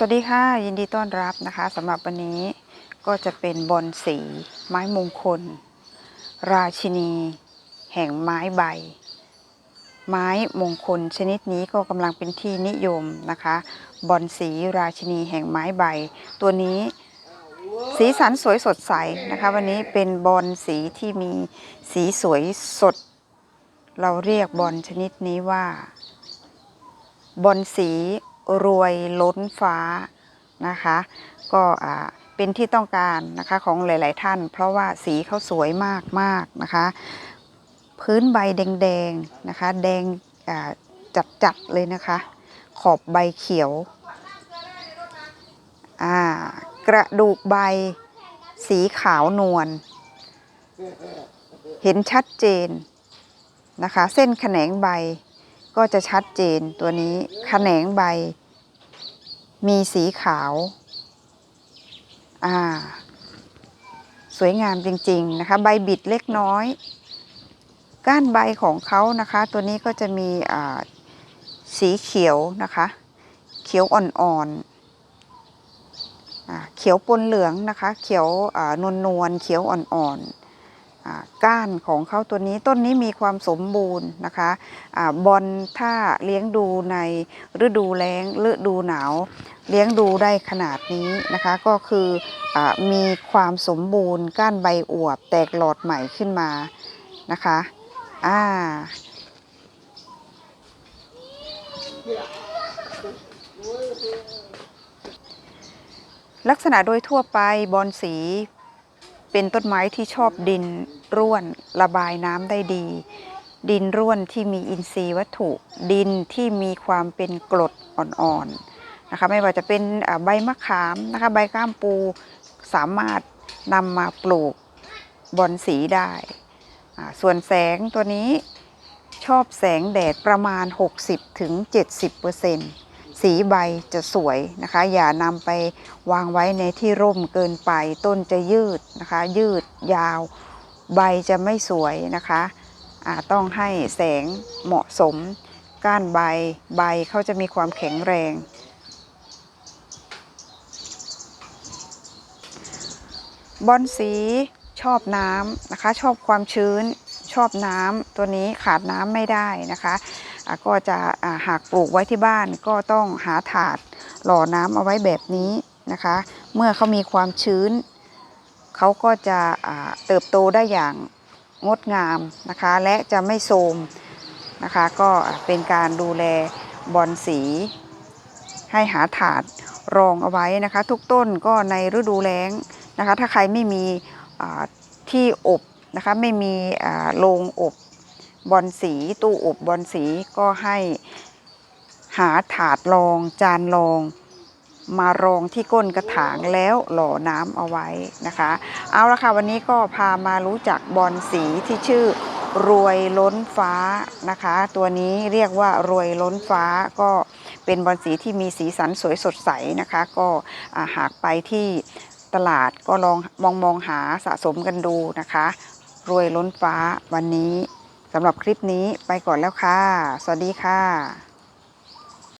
สวัสดีค่ะ ยินดีต้อนรับนะคะสำหรับวันนี้ก็จะเป็นบอนสี ไม้มงคล ราชินี แห่งไม้ใบ ไม้มงคลชนิดนี้ก็กำลังเป็นที่นิยมนะคะบอนสีราชินีแห่งไม้ใบ ตัวนี้สีสันสวยสดใสนะคะวันนี้เป็นบอนสีที่มีสีสวยสด เราเรียกบอลชนิดนี้ว่าบอลสี รวยล้นฟ้านะคะ ก็อ่าเป็นที่ต้องการนะคะของหลาย ๆ ท่าน เพราะว่าสีเขาสวยมากมากๆนะคะ พื้นใบแดงๆนะคะ แดงจัดๆเลยนะคะ ขอบใบเขียวกระดูกใบสีขาวนวลเห็นชัดเจนนะคะ เส้นแขนงใบ ก็จะชัดเจนตัวนี้แขนงใบ มีสีขาว อ่า สวยงามจริง ๆ นะคะ ใบบิดเล็กน้อย ก้านใบของเขานะคะ ตัวนี้ก็จะมีอ่าสีเขียวนะคะ เขียวอ่อนๆอ่าเขียวปนเหลืองนะคะ เขียวอ่านวลนวลๆเขียวอ่อนๆ ก้านของเขาตัวนี้ต้นนี้มีความสมบูรณ์นะคะอบอลถ้าเลี้ยงดูในฤดูแล้งฤดูหนาว เลี้ยงดูได้ขนาดนี้นะคะ ก็คืออมีความสมบูรณ์ ก้านใบอวบแตกหลอดใหม่ขึ้นมานะคะอ่าลักษณะโดยทั่วไปบอนสี เป็นต้นไม้ที่ชอบดินร่วนระบายน้ำได้ดี ดินร่วนที่มีอินทรีย์วัตถุ ดินที่มีความเป็นกรดอ่อนๆนะคะไม่ว่าจะเป็นใบมะขามนะคะใบก้ามปูสามารถนำมาปลูกบอนสีได้ ส่วนแสงตัวนี้ชอบแสงแดดประมาณ 60-70% สีใบจะสวยนะคะ อย่านำไปวางไว้ในที่ร่มเกินไป ต้นจะยืดนะคะ ยืดยาว ใบจะไม่สวยนะคะต้องให้แสงเหมาะสม ก้านใบใบเขาจะมีความแข็งแรง บอนสีชอบน้ำนะคะ ชอบความชื้น ชอบน้ำตัวนี้ขาดน้ำไม่ได้นะคะ ก็จะหากปลูกไว้ที่บ้านก็ต้องหาถาดหล่อน้ำเอาไว้แบบนี้นะคะ เมื่อเขามีความชื้น เขาก็จะเติบโตได้อย่างงดงามนะคะ และจะไม่โทมนะคะ ก็เป็นการดูแลบอนสี ให้หาถาดรองเอาไว้นะคะ ทุกต้นก็ในฤดูแล้งนะคะ ถ้าใครไม่มีที่อบนะคะ ไม่มีโรงอบ บอนสีตู้อบบอนสีก็ให้หาถาดรองจานรอง มารองที่ก้นกระถางแล้วหล่อน้ำเอาไว้นะคะ เอาละค่ะวันนี้ก็พามารู้จักบอนสีที่ชื่อรวยล้นฟ้านะคะ ตัวนี้เรียกว่ารวยล้นฟ้าก็เป็นบอนสีที่มีสีสันสวยสดใสนะคะ ก็าหากไปที่ตลาดก็ลองมองมองหาสะสมกันดูนะคะ รวยล้นฟ้าวันนี้ สำหรับคลิปนี้ไปก่อนแล้วค่ะ สวัสดีค่ะ